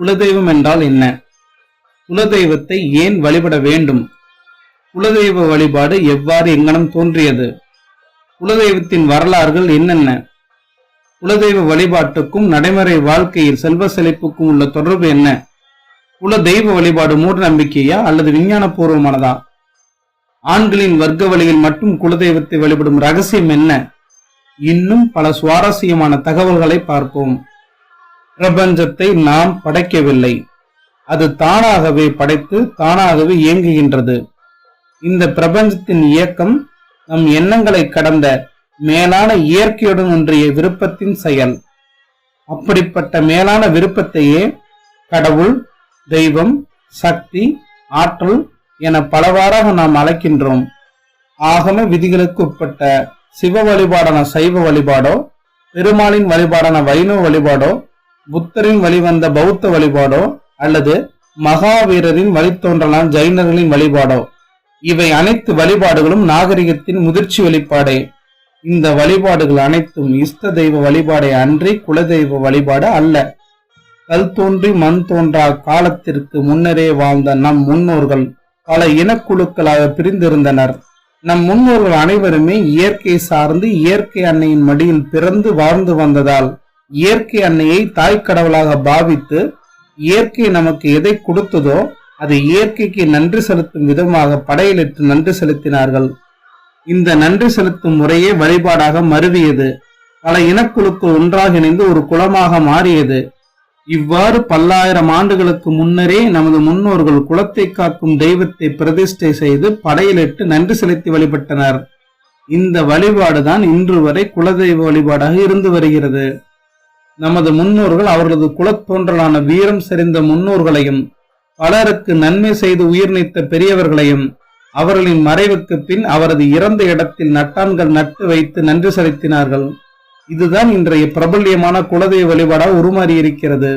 குலதெய்வம் என்றால் என்ன? குலதெய்வத்தை ஏன் வழிபட வேண்டும்? குலதெய்வ வழிபாடு எவ்வாறு எங்கனம் தோன்றியது? குலதெய்வத்தின் வரலாறுகள் என்னென்ன? குலதெய்வ வழிபாட்டுக்கும் நடைமுறை வாழ்க்கையில் செல்வ செழிப்புக்கும் உள்ள தொடர்பு என்ன? குல தெய்வ வழிபாடு மூட நம்பிக்கையா அல்லது விஞ்ஞானபூர்வமானதா? ஆண்களின் வர்க்க வழியில் மட்டும் குலதெய்வத்தை வழிபடும் ரகசியம் என்ன? இன்னும் பல சுவாரஸ்யமான தகவல்களை பார்ப்போம். பிரபஞ்சத்தை நாம் படைக்கவில்லை. அது தானாகவே படைத்து தானாகவே இயங்குகின்றது. இந்த பிரபஞ்சத்தின் இயக்கம் நம் எண்ணங்களை கடந்த மேலான இயற்கையுடன் ஒன்றிய விருப்பத்தின் செயல். அப்படிப்பட்ட மேலான விருப்பத்தையே கடவுள் தெய்வம் சக்தி ஆற்றல் என பலவாறாக நாம் அழைக்கின்றோம். ஆகம விதிகளுக்கு உட்பட்ட சிவ வழிபாடான சைவ வழிபாடோ பெருமாளின் வழிபாடான வைணவ வழிபாடோ புத்தரின் வழிவந்த பௌத்த வழிபாடோ அல்லது மகாவீரரின் வழித்தோன்றலான ஜைனர்களின் வழிபாடோ? இவை அனைத்து வழிபாடுகளும் நாகரிகத்தின் முதிர்ச்சி வெளிப்பாடே. இந்த வழிபாடுகள் அனைத்தும் இஷ்ட தெய்வ வழிபாடை அன்றி குலதெய்வ வழிபாடு அல்ல. கல் தோன்றி மண் தோன்றா காலத்திற்கு முன்னரே வாழ்ந்த நம் முன்னோர்கள் பல இனக்குழுக்களாக பிரிந்திருந்தனர். நம் முன்னோர்கள் அனைவருமே இயற்கை சார்ந்து இயற்கை அன்னையின் மடியில் பிறந்து வாழ்ந்து வந்ததால் இயற்கை அன்னையை தாய் கடவுளாக பாவித்து இயற்கை நமக்கு எதை கொடுத்ததோ அது இயற்கைக்கு நன்றி செலுத்தும் விதமாக படையலிட்டு நன்றி செலுத்தினார்கள். இந்த நன்றி செலுத்தும் முறையே வழிபாடாக மருவியது. பல இனக்குழுக்கள் ஒன்றாக இணைந்து ஒரு குலமாக மாறியது. இவ்வாறு பல்லாயிரம் ஆண்டுகளுக்கு முன்னரே நமது முன்னோர்கள் குலத்தை காக்கும் தெய்வத்தை பிரதிஷ்டை செய்து படையலிட்டு நன்றி செலுத்தி வழிபட்டனர். இந்த வழிபாடுதான் இன்று வரை குலதெய்வ வழிபாடாக இருந்து வருகிறது. நமது முன்னோர்கள் அவர்களது குலத்தோன்றலான வீரம் செறிந்த முன்னோர்களையும் பலருக்கு நன்மை செய்து உயிர் நீத்த பெரியவர்களையும் அவர்களின் மறைவுக்கு பின் அவரது இறந்த இடத்தில் நட்டான்கள் நட்டு வைத்து நன்றி செலுத்தினார்கள். இதுதான் இன்றைய பிரபல்யமான குலதெய்வ வழிபாடாக உருமாறி இருக்கிறது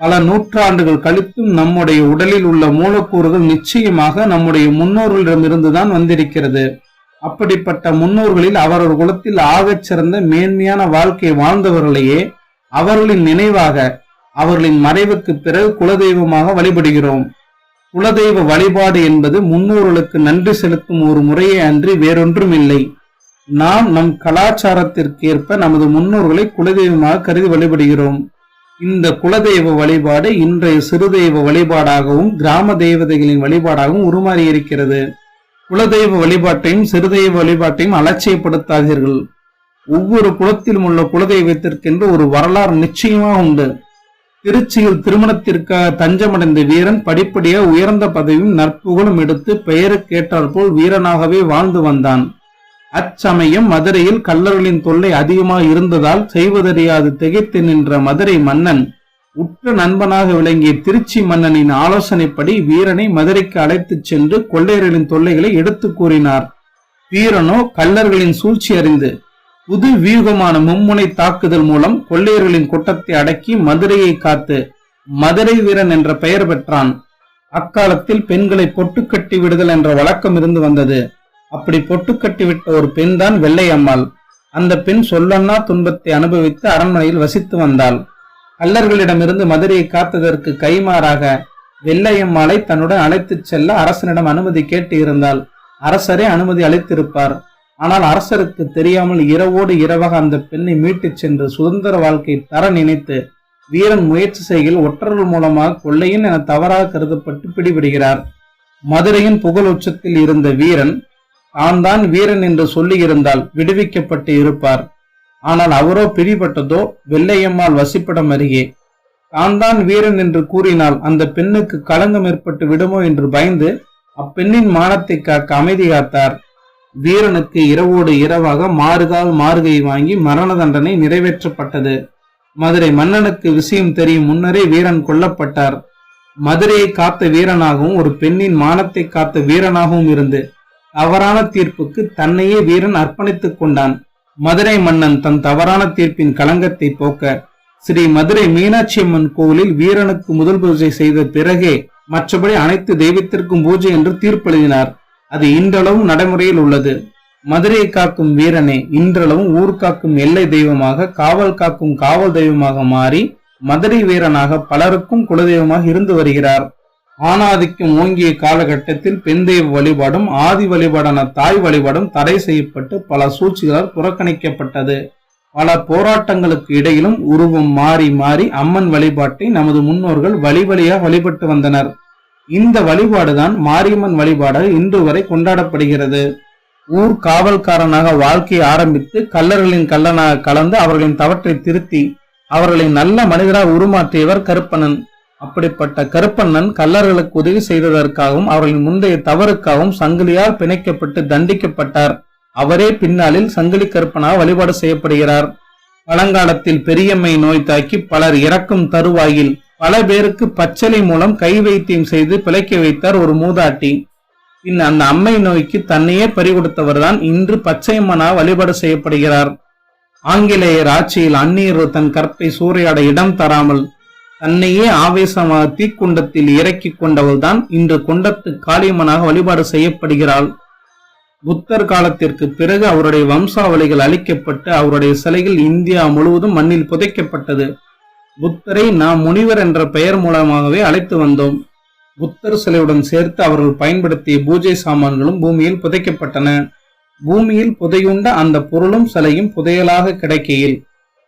பல நூற்றாண்டுகள் கழித்தும் நம்முடைய உடலில் உள்ள மூலக்கூறுகள் நிச்சயமாக நம்முடைய முன்னோர்களிடமிருந்துதான் வந்திருக்கிறது. அப்படிப்பட்ட முன்னோர்களில் அவரவர் குலத்தில் ஆகச் சிறந்த மேன்மையான வாழ்க்கை வாழ்ந்தவர்களையே அவர்களின் நினைவாக அவர்களின் மறைவுக்கு பிறகு குலதெய்வமாக வழிபடுகிறோம். குலதெய்வ வழிபாடு என்பது முன்னோர்களுக்கு நன்றி செலுத்தும் ஒரு முறையே அன்றி வேறொன்றும் இல்லை நாம் நம் கலாச்சாரத்திற்கேற்ப நமது முன்னோர்களை குலதெய்வமாக கருதி வழிபடுகிறோம். இந்த குலதெய்வ வழிபாடு இன்றைய சிறுதெய்வ வழிபாடாகவும் கிராம தெய்வதைகளின் வழிபாடாகவும் உருமாறி இருக்கிறது குலதெய்வ வழிபாட்டையும் சிறுதெய்வ வழிபாட்டையும் அலட்சியப்படுத்தாதீர்கள். ஒவ்வொரு குலத்திலும் உள்ள குலதெய்வத்திற்கென்று ஒரு வரலாறு நிச்சயமாக உண்டு. திருச்சியில் திருமணத்திற்காக தஞ்சமடைந்த வீரன் படிப்படியாக உயர்ந்த பதவியும் நற்புகழும் எடுத்து பெயருக்கேற்றாற்போல் வீரனாகவே வாழ்ந்து வந்தான். அச்சமயம் மதுரையில் கல்லர்களின் தொல்லை அதிகமாக இருந்ததால் செய்வதறியாது திகைத்து நின்ற மதுரை மன்னன் உற்ற நண்பனாக விளங்கிய திருச்சி மன்னனின் ஆலோசனைப்படி வீரனை மதுரைக்கு அழைத்துச் சென்று கொள்ளையர்களின் தொல்லைகளை எடுத்து கூறினார். வீரனோ கல்லர்களின் சூழ்ச்சி அறிந்து புது வியூகமான மும்முனை தாக்குதல் மூலம் கொள்ளையர்களின் கூட்டத்தை அடக்கி மதுரையை காத்து மதுரை வீரன் என்ற பெயர் பெற்றான். அக்காலத்தில் பெண்களை பொட்டுக்கட்டி விடுதல் என்ற வழக்கம் இருந்து வந்தது. அப்படி பொட்டுக்கட்டி விட்ட ஒரு பெண் தான் வெள்ளையம்மாள். அந்த பெண் சொல்லன்னா துன்பத்தை அனுபவித்து அரண்மனையில் வசித்து வந்தாள். கல்லர்களிடமிருந்து மதுரையை காத்ததற்கு கைமாறாக வெள்ளையம்மாளை தன்னுடன் அழைத்துச் செல்ல அரசனிடம் அனுமதி கேட்டு இருந்தால் அரசரே அனுமதி அளித்திருப்பார். ஆனால் அரசருக்கு தெரியாமல் இரவோடு இரவாக அந்த பெண்ணை மீட்டுச் சென்று சுதந்திர வாழ்க்கை தர நினைத்து வீரன் முயற்சி செய்கையில் ஒற்றர்கள் மூலமாக கொள்ளையின் என தவறாக கருதப்பட்டு பிடிபடுகிறார். மதுரையின் புகழ் உச்சத்தில் இருந்த வீரன் தான் தான் வீரன் என்று சொல்லியிருந்தால் விடுவிக்கப்பட்டு இருப்பார். ஆனால் அவரோ பிடிபட்டதோ வெள்ளையம்மாள் வசிப்பிடம் அருகே. தான் தான் வீரன் என்று கூறினால் அந்த பெண்ணுக்கு களங்கம் ஏற்பட்டு விடுமோ என்று பயந்து அப்பெண்ணின் மானத்தை காக்க அமைதி காத்தார். வீரனுக்கு இரவோடு இரவாக மாறுகால் மாறுகை வாங்கி மரண தண்டனை நிறைவேற்றப்பட்டது. மதுரை மன்னனுக்கு விஷயம் தெரியும் முன்னரே வீரன் கொல்லப்பட்டார். மதுரையை காத்த வீரனாகவும் ஒரு பெண்ணின் மானத்தை காத்த வீரனாகவும் இருந்து தவறான தீர்ப்புக்கு தன்னையே வீரன் அர்ப்பணித்துக் கொண்டான். மதுரை மன்னன் தன் தவறான தீர்ப்பின் களங்கத்தை போக்க ஸ்ரீ மதுரை மீனாட்சி அம்மன் கோவிலில் வீரனுக்கு முதல் பூஜை செய்த பிறகே மற்றபடி அனைத்து தெய்வத்திற்கும் பூஜை என்று தீர்ப்பெழுதினார். அது இன்றளவும் நடைமுறையில் உள்ளது. மதுரையை காக்கும் வீரனே இன்றளவும் ஊர் காக்கும் எல்லை தெய்வமாக காவல் காக்கும் காவல் தெய்வமாக மாறி மதுரை வீரனாக பலருக்கும் குலதெய்வமாக இருந்து வருகிறார். ஆணாதிக்கம் ஓங்கிய காலகட்டத்தில் பெண் தெய்வ வழிபாடும் ஆதி வழிபாடான தாய் வழிபாடும் தடை செய்யப்பட்டு பல சூழ்ச்சிகளால் புறக்கணிக்கப்பட்டது. பல போராட்டங்களுக்கு இடையிலும் உருவம் மாறி மாறி அம்மன் வழிபாட்டை நமது முன்னோர்கள் வழி வழியாக வழிபட்டு வந்தனர். இந்த வழிபாடுதான் மாரியம்மன் வழிபாடாக இன்று வரை கொண்டாடப்படுகிறது. ஊர் காவல்காரனாக வாழ்க்கையை ஆரம்பித்து கல்லர்களின் கல்லனாக கலந்து அவர்களின் தவற்றை திருத்தி அவர்களை நல்ல மனிதராக உருமாற்றியவர் கருப்பண்ணன். அப்படிப்பட்ட கருப்பண்ணன் கல்லர்களுக்கு உதவி செய்ததற்காகவும் அவர்களின் முந்தைய தவறுக்காகவும் சங்கிலியால் பிணைக்கப்பட்டு தண்டிக்கப்பட்டார். அவரே பின்னாளில் சங்கிலி கருப்பனாக வழிபாடு செய்யப்படுகிறார். பழங்காலத்தில் பெரியம்மை நோய் தாக்கி பலர் இறக்கும் தருவாயில் பல பேருக்கு பச்சளை மூலம் கை வைத்தியம் செய்து பிழைக்க வைத்தார் ஒரு மூதாட்டி. பின் அந்த அம்மை நோய்க்கு தன்னையே பறிகொடுத்தவர்தான் இன்று பச்சையம்மனாக வழிபாடு செய்யப்படுகிறார். ஆங்கிலேயர் ஆட்சியில் அந்நீர் தன் கற்பை சூறையாட இடம் தராமல் தன்னையே ஆவேசமாக தீக்குண்டத்தில் இறக்கிக் கொண்டவள்தான் இன்று குண்டத்து காளியம்மனாக வழிபாடு செய்யப்படுகிறாள். புத்தர் காலத்திற்கு பிறகு அவருடைய வம்சாவளிகள் அழிக்கப்பட்டு அவருடைய சிலைகள் இந்தியா முழுவதும் மண்ணில் புதைக்கப்பட்டது. புத்தரை நாம் முனிவர் என்ற பெயர் மூலமாகவே அழைத்து வந்தோம். புத்தர் சிலையுடன் சேர்த்து அவர்கள் பயன்படுத்திய பூஜை சாமான்களும் பூமியில் புதைக்கப்பட்டன. பூமியில் புதையுண்ட அந்த பொருளும் சிலையும் புதையலாக கிடைக்கையில்.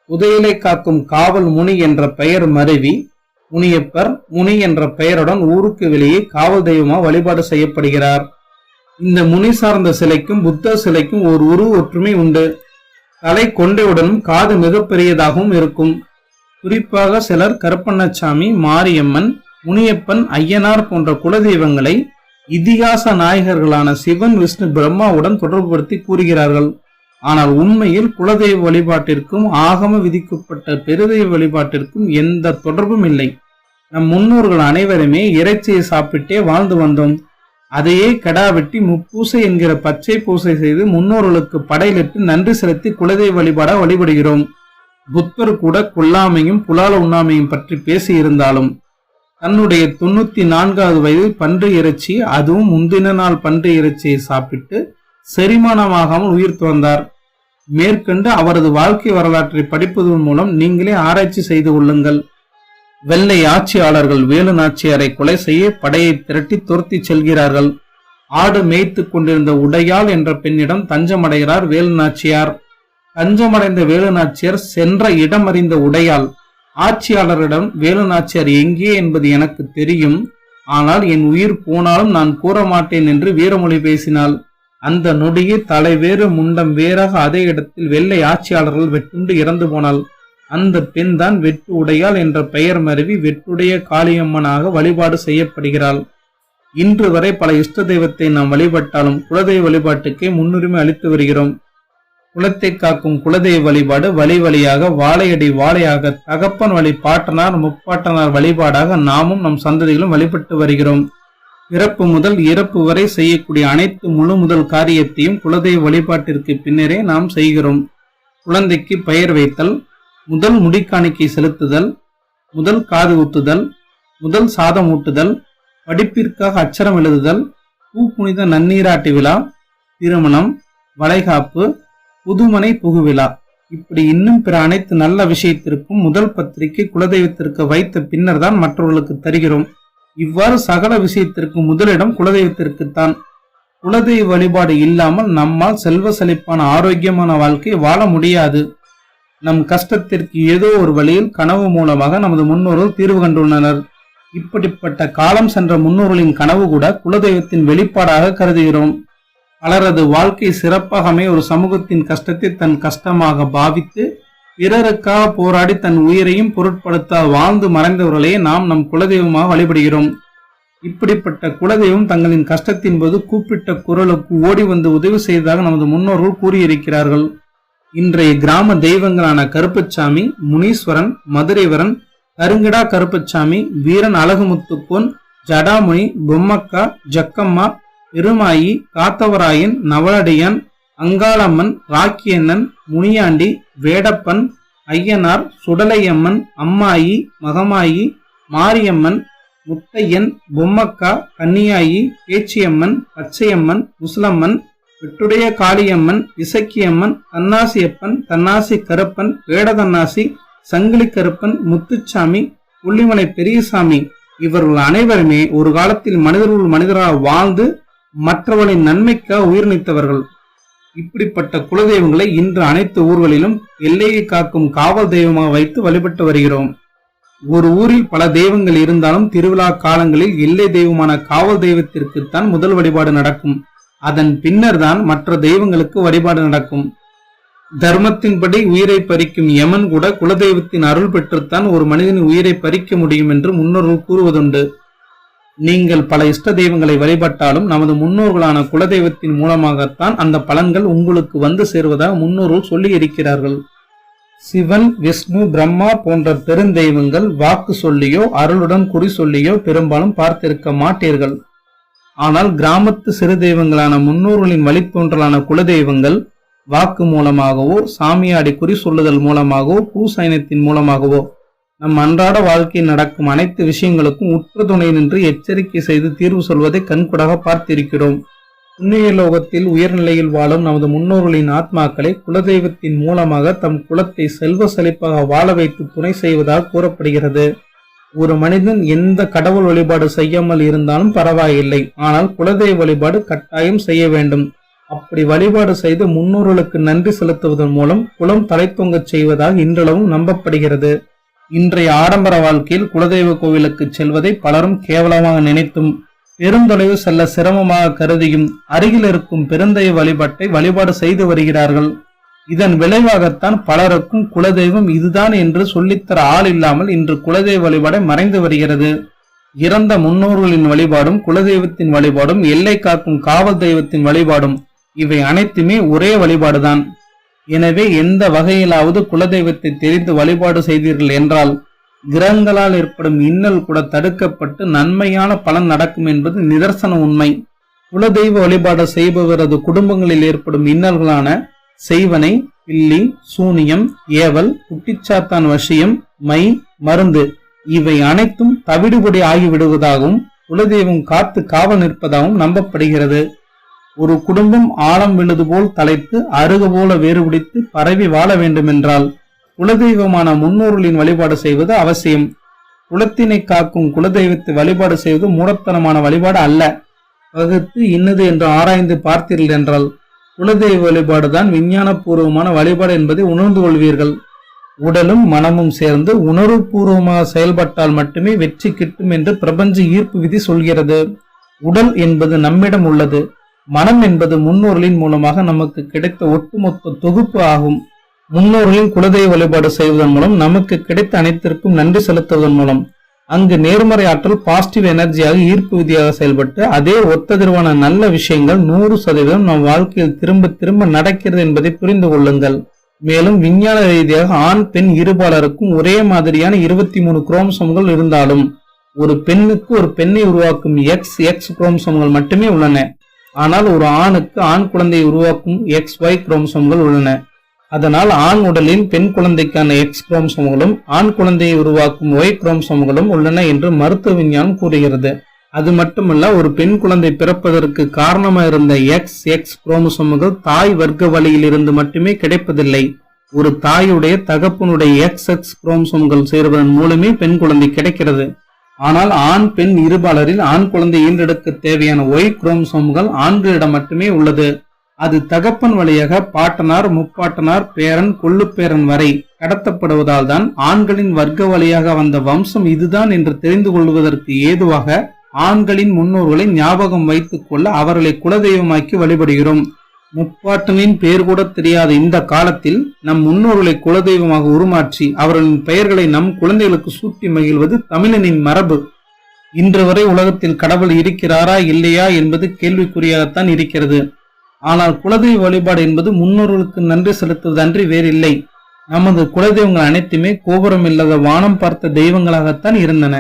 புதையலை காக்கும் காவல் முனி என்ற பெயர் மருவி முனியப்பர் முனி என்ற பெயருடன் ஊருக்கு வெளியே காவல் தெய்வமா வழிபாடு செய்யப்படுகிறார். இந்த முனி சார்ந்த சிலைக்கும் புத்தர் சிலைக்கும் ஒரு உருவ ஒற்றுமை உண்டு. தலை கொண்டையுடனும் காது மிகப்பெரியதாகவும் இருக்கும். குறிப்பாக சிலர் கருப்பண்ணசாமி மாரியம்மன் முனியப்பன் ஐயனார் போன்ற குலதெய்வங்களை இதிகாச நாயகர்களான சிவன் விஷ்ணு பிரம்மாவுடன் தொடர்புபடுத்தி கூறுகிறார்கள். ஆனால் உண்மையில் குலதெய்வ வழிபாட்டிற்கும் ஆகம விதிக்கப்பட்ட பெருதெய்வ வழிபாட்டிற்கும் எந்த தொடர்பும் இல்லை. நம் முன்னோர்கள் அனைவருமே இறைச்சியை சாப்பிட்டே வாழ்ந்து வந்தோம். அதையே கெடா வெட்டி முப்பூசை என்கிற பச்சை பூசை செய்து முன்னோர்களுக்கு படையிலிட்டு நன்றி செலுத்தி குலதெய்வ வழிபாட வழிபடுகிறோம். புத்தர் கூட கொல்லாமையும் புலால உண்ணாமையும் பற்றி பேசியிருந்தாலும் தன்னுடைய தொண்ணூத்தி நான்காவது வயதில் பன்று இறைச்சி அதுவும் முந்தின நாள் பன்று இறைச்சியை சாப்பிட்டு செரிமானமாகாமல் உயிர் துறந்தார். மேற்கண்டு அவரது வாழ்க்கை வரலாற்றை படிப்பதன் மூலம் நீங்களே ஆராய்ச்சி செய்து கொள்ளுங்கள். வெள்ளை ஆட்சியாளர்கள் வேலு நாச்சியாரை கொலை செய்ய படையை திரட்டி துரத்தி செல்கிறார்கள். ஆடு மேய்த்து கொண்டிருந்த உடையாள் என்ற பெண்ணிடம் தஞ்சமடைகிறார் வேலு நாச்சியார். தஞ்சமடைந்த வேலுநாச்சியார் சென்ற இடம் அறிந்த உடையாள் ஆட்சியாளரிடம் வேலுநாச்சியார் எங்கே என்பது எனக்கு தெரியும். ஆனால் என் உயிர் போனாலும் நான் கூற மாட்டேன் என்று வீரமொழி பேசினாள். அந்த நொடியே தலை வேறு முண்டம் வேறாக அதே இடத்தில் வெள்ளை ஆட்சியாளர்கள் வெட்டுண்டு இறந்து போனாள். அந்த பெண் தான் வெட்டு உடையாள் என்ற பெயர் மருவி வெட்டுடைய காளியம்மனாக வழிபாடு செய்யப்படுகிறாள். இன்று வரை பல இஷ்ட தெய்வத்தை நாம் வழிபட்டாலும் குலதெய்வ வழிபாட்டுக்கே முன்னுரிமை அளித்து வருகிறோம். குலத்தை காக்கும் குலதெய்வ வழிபாடு வழி வழியாக வாழையடி வாழையாக தகப்பன் வழி பாட்டனார் முப்பாட்டனார் வழிபாடாக நாமும் நம் சந்ததிகளும் வழிபட்டு வருகிறோம். பிறப்பு முதல் இறப்பு வரை செய்யக்கூடிய அனைத்து முழு முதல் காரியத்தையும் குலதெய்வ வழிபாட்டிற்கு பின்னரே நாம் செய்கிறோம். குழந்தைக்கு பெயர் வைத்தல் முதல் முடிக்காணிக்கை செலுத்துதல் முதல் காது ஊத்துதல் முதல் சாதம் ஊட்டுதல் படிப்பிற்காக அச்சரம் எழுதுதல் பூ புனித நன்னீராட்டு விழா திருமணம் வளைகாப்பு புதுமனை புகுவிழா இப்படி இன்னும் பிற அனைத்து நல்ல விஷயத்திற்கும் முதல் பத்திரிகை குலதெய்வத்திற்கு வைத்த பின்னர் தான் மற்றவர்களுக்கு தருகிறோம். இவ்வாறு சகல விஷயத்திற்கு முதலிடம் குலதெய்வத்திற்குத்தான் குலதெய்வ வழிபாடு இல்லாமல் நம்மால் செல்வ செழிப்பான ஆரோக்கியமான வாழ்க்கை வாழ முடியாது. நம் கஷ்டத்திற்கு ஏதோ ஒரு வழியில் கனவு மூலமாக நமது முன்னோர்கள் தீர்வு கண்டுள்ளனர். இப்படிப்பட்ட காலம் சென்ற முன்னோர்களின் கனவு கூட குலதெய்வத்தின் வெளிப்பாடாக கருதுகிறோம். பலரது வாழ்க்கை சிறப்பாகமே ஒரு சமூகத்தின் கஷ்டத்தை தன் கஷ்டமாக பாவித்து பிறருக்காக போராடி தன் உயிரையும் பொருட்படுத்த வாழ்ந்து மறைந்தவர்களே நாம் நம் குலதெய்வமாக வழிபடுகிறோம். இப்படிப்பட்ட குலதெய்வம் தங்களின் கஷ்டத்தின் போது கூப்பிட்ட குரலுக்கு ஓடி வந்து உதவி செய்ததாக நமது முன்னோர்கள் கூறியிருக்கிறார்கள். இன்றைய கிராம தெய்வங்களான கருப்பச்சாமி முனீஸ்வரன் மதுரைவரன் கருங்கடா கருப்பச்சாமி வீரன் அழகுமுத்துக்கோன் ஜடாமுனி பொம்மக்கா ஜக்கம்மா பெருமாயி காத்தவராயன் நவலடியான் அங்காளம்மன் ராக்கியண்ணன் முனியாண்டி வேடப்பன் ஐயனார் சுடலையம்மன் அம்மாயி மகமாயி மாரியம்மன் முத்தையன் பொம்மக்கா கன்னியாயி பேச்சியம்மன் பச்சையம்மன் முசலம்மன் வெட்டுடைய காளியம்மன் இசக்கியம்மன் தன்னாசியப்பன் தன்னாசி கருப்பன் வேடதன்னாசி சங்கிலி கருப்பன் முத்துச்சாமி புள்ளிமலை பெரியசாமி. இவர்கள் அனைவருமே ஒரு காலத்தில் மனிதர்கள் மனிதராக வாழ்ந்து மற்றவனின் நன்மைக்காக உயிர் நீத்தவர்கள். இப்படிப்பட்ட குலதெய்வங்களை இன்று அனைத்து ஊர்களிலும் எல்லையை காக்கும் காவல் தெய்வமாக வைத்து வழிபட்டு வருகிறோம். ஒரு ஊரில் பல தெய்வங்கள் இருந்தாலும் திருவிழா காலங்களில் எல்லை தெய்வமான காவல் தெய்வத்திற்குத்தான் முதல் வழிபாடு நடக்கும். அதன் பின்னர் தான் மற்ற தெய்வங்களுக்கு வழிபாடு நடக்கும். தர்மத்தின்படி உயிரை பறிக்கும் யமன் கூட குலதெய்வத்தின் அருள் பெற்றுத்தான் ஒரு மனிதனின் உயிரை பறிக்க முடியும் என்று முன்னோர்கள் கூறுவதுண்டு. நீங்கள் பல இஷ்ட தெய்வங்களை வழிபட்டாலும் நமது முன்னோர்களான குலதெய்வத்தின் மூலமாகத்தான் அந்த பலன்கள் உங்களுக்கு வந்து சேருவதாக முன்னோர்கள் சொல்லி இருக்கிறார்கள் சிவன் விஷ்ணு பிரம்மா போன்ற பெருந்தெய்வங்கள் வாக்கு சொல்லியோ அருளுடன் குறி சொல்லியோ பெரும்பாலும் பார்த்திருக்க மாட்டீர்கள். ஆனால் கிராமத்து சிறு தெய்வங்களான முன்னோர்களின் வழித்தோன்றலான குலதெய்வங்கள் வாக்கு மூலமாகவோ சாமியாடி குறி சொல்லுதல் மூலமாகவோ பூசைனத்தின் மூலமாகவோ நம் அன்றாட வாழ்க்கையில் நடக்கும் அனைத்து விஷயங்களுக்கும் உற்ற துணை நின்று எச்சரிக்கை செய்து தீர்வு சொல்வதை கண்கூடாக பார்த்திருக்கிறோம். புண்ணிய லோகத்தில் உயர்நிலையில் வாழும் நமது முன்னோர்களின் ஆத்மாக்களை குலதெய்வத்தின் மூலமாக தம் குலத்தை செல்வ செழிப்பாக வாழ வைத்து துணை செய்வதாக கூறப்படுகிறது. ஒரு மனிதன் எந்த கடவுள் வழிபாடு செய்யாமல் இருந்தாலும் பரவாயில்லை. ஆனால் குலதெய்வ வழிபாடு கட்டாயம் செய்ய வேண்டும். அப்படி வழிபாடு செய்து முன்னோர்களுக்கு நன்றி செலுத்துவதன் மூலம் குலம் தலைத்தொங்கச் செய்வதாக இன்றளவும் நம்பப்படுகிறது. இன்றைய ஆடம்பர வாழ்க்கையில் குலதெய்வ கோவிலுக்கு செல்வதை பலரும் கேவலமாக நினைத்தும் பெருந்தொலைவு செல்ல சிரமமாக கருதியும் அருகில் இருக்கும் பெருந்தெய்வ வழிபாட்டை வழிபாடு செய்து வருகிறார்கள். இதன் விளைவாகத்தான் பலருக்கும் குலதெய்வம் இதுதான் என்று சொல்லித்தர ஆள் இல்லாமல் இன்று குலதெய்வ வழிபாடை மறைந்து வருகிறது. இறந்த முன்னோர்களின் வழிபாடும் குலதெய்வத்தின் வழிபாடும் எல்லை காக்கும் காவல் தெய்வத்தின் வழிபாடும் இவை அனைத்துமே ஒரே வழிபாடுதான். எனவே எந்த வகையிலாவது குலதெய்வத்தை தெரிந்து வழிபாடு செய்தீர்கள் என்றால் கிரகங்களால் ஏற்படும் இன்னல் கூட தடுக்கப்பட்டு நன்மையான பலன் நடக்கும் என்பது நிதர்சன உண்மை. குலதெய்வ வழிபாடு செய்பவரது குடும்பங்களில் ஏற்படும் இன்னல்களான செய்வனை பில்லி சூனியம் ஏவல் குட்டிச்சாத்தான் வசியம் மை மருந்து இவை அனைத்தும் தவிடுபடி ஆகிவிடுவதாகவும் குலதெய்வம் காத்து காவல் நிற்பதாகவும் நம்பப்படுகிறது. ஒரு குடும்பம் ஆழம் விழுது போல் தலைத்து அருகு போல வேறுபிடித்து பரவி வாழ வேண்டுமென்றால் குலதெய்வமான முன்னோர்களின் வழிபாடு செய்வது அவசியம். குலத்தினை காக்கும் குலதெய்வத்தை வழிபாடு செய்வது மூடத்தனமான வழிபாடு அல்ல. வகுத்து இன்னது என்று ஆராய்ந்து பார்த்தீர்கள் என்றால் குலதெய்வ வழிபாடுதான் விஞ்ஞானபூர்வமான வழிபாடு என்பதை உணர்ந்து கொள்வீர்கள். உடலும் மனமும் சேர்ந்து உணர்வுபூர்வமாக செயல்பட்டால் மட்டுமே வெற்றி கிட்டும் என்று பிரபஞ்ச ஈர்ப்பு விதி சொல்கிறது. உடல் என்பது நம்மிடம் உள்ளது. மனம் என்பது முன்னோர்களின் மூலமாக நமக்கு கிடைத்த ஒட்டுமொத்த தொகுப்பு ஆகும். முன்னோர்களின் குலதெய்வ வழிபாடு செய்வதன் மூலம் நமக்கு கிடைத்த அனைத்திற்கும் நன்றி செலுத்துவதன் மூலம் அங்கு நேர்மறை ஆற்றல் பாசிட்டிவ் எனர்ஜியாக ஈர்ப்பு விதியாக செயல்பட்டு அதே ஒத்ததிர்வான நல்ல விஷயங்கள் நூறு சதவீதம் நம் வாழ்க்கையில் திரும்ப திரும்ப நடக்கிறது என்பதை புரிந்து கொள்ளுங்கள். மேலும் விஞ்ஞான ரீதியாக ஆண் பெண் இருபாலருக்கும் ஒரே மாதிரியான இருபத்தி மூணு குரோம்சோம்கள் இருந்தாலும் ஒரு பெண்ணுக்கு ஒரு பெண்ணை உருவாக்கும் எக்ஸ் எக்ஸ் குரோம்சோம்கள் மட்டுமே உள்ளன. ஆனால் ஒரு ஆணுக்கு ஆண் குழந்தையை உருவாக்கும் எக்ஸ் ஒய் குரோமசோம்கள் உள்ளன. அதனால் ஆண் உடலின் பெண் குழந்தைக்கான எக்ஸ் குரோமசோம்களும் ஆண் குழந்தையை உருவாக்கும் ஒய் குரோமசோம்களும் உள்ளன என்று மருத்துவ விஞ்ஞானம் கூறுகிறது. அது மட்டுமல்ல ஒரு பெண் குழந்தை பிறப்பதற்கு காரணமாக இருந்த எக்ஸ் எக்ஸ் குரோமசோம்கள் தாய் வர்க்க வழியில் இருந்து மட்டுமே கிடைப்பதில்லை. ஒரு தாயுடைய தகப்பனுடைய எக்ஸ் எக்ஸ் குரோமசோம்கள் சேருவதன் மூலமே பெண் குழந்தை கிடைக்கிறது. ஆனால் ஆண் பெண் இருபாலரில் ஆண் குழந்தை ஈன்றெடுக்க தேவையான ஒய் குரோம்சோம்கள் ஆண்களிடம் மட்டுமே உள்ளது. அது தகப்பன் வழியாக பாட்டனார் முப்பாட்டனார் பேரன் கொள்ளுப்பேரன் வரை கடத்தப்படுவதால் தான் ஆண்களின் வர்க்க வழியாக வந்த வம்சம் இதுதான் என்று தெரிந்து கொள்வதற்கு ஏதுவாக ஆண்களின் முன்னோர்களை ஞாபகம் வைத்துக் கொள்ள அவர்களை குலதெய்வமாக்கி வழிபடுகிறோம். முப்பாட்டனின் பெயர் கூட தெரியாத இந்த காலத்தில் நம் முன்னோர்களை குலதெய்வமாக உருமாற்றி அவர்களின் பெயர்களை நம் குழந்தைகளுக்கு சூட்டி மகிழ்வது தமிழனின் மரபு. இன்று வரை உலகத்தில் கடவுள் இருக்கிறாரா இல்லையா என்பது கேள்விக்குறியாகத்தான் இருக்கிறது. ஆனால் குலதெய்வ வழிபாடு என்பது முன்னோர்களுக்கு நன்றி செலுத்துவது அன்றி வேறில்லை. நமது குலதெய்வங்கள் அனைத்துமே கோபுரம் இல்லாத வானம் பார்த்த தெய்வங்களாகத்தான் இருந்தன.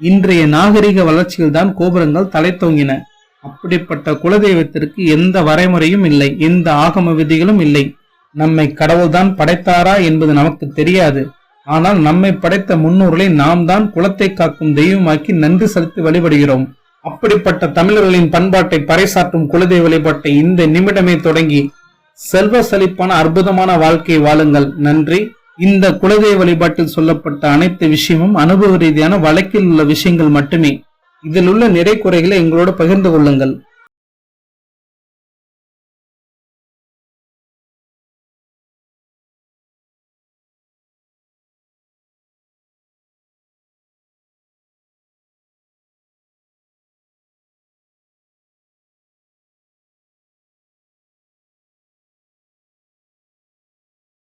இன்றைய நாகரிக வளர்ச்சியில் தான் கோபுரங்கள் தலைத்தோங்கின அப்படிப்பட்ட குலதெய்வத்திற்கு எந்த வரைமுறையும் இல்லை எந்த ஆகம விதிகளும் இல்லை. நம்மை கடவுள்தான் படைத்தாரா என்பது நமக்கு தெரியாது. ஆனால் நம்மை படைத்த முன்னோர்களை நாம் தான் குலத்தை காக்கும் தெய்வமாக்கி நன்றி செலுத்தி வழிபடுகிறோம். அப்படிப்பட்ட தமிழர்களின் பண்பாட்டை பறைசாற்றும் குலதெய்வ வழிபாட்டை இந்த நிமிடமே தொடங்கி செல்வ செழிப்பான அற்புதமான வாழ்க்கை வாழுங்கள். நன்றி. இந்த குலதெய்வ வழிபாட்டில் சொல்லப்பட்ட அனைத்து விஷயமும் அனுபவ ரீதியான வழக்கில் உள்ள விஷயங்கள் மட்டுமே. இதில் உள்ள நிறை குறைகளை எங்களோடு பகிர்ந்து கொள்ளுங்கள்.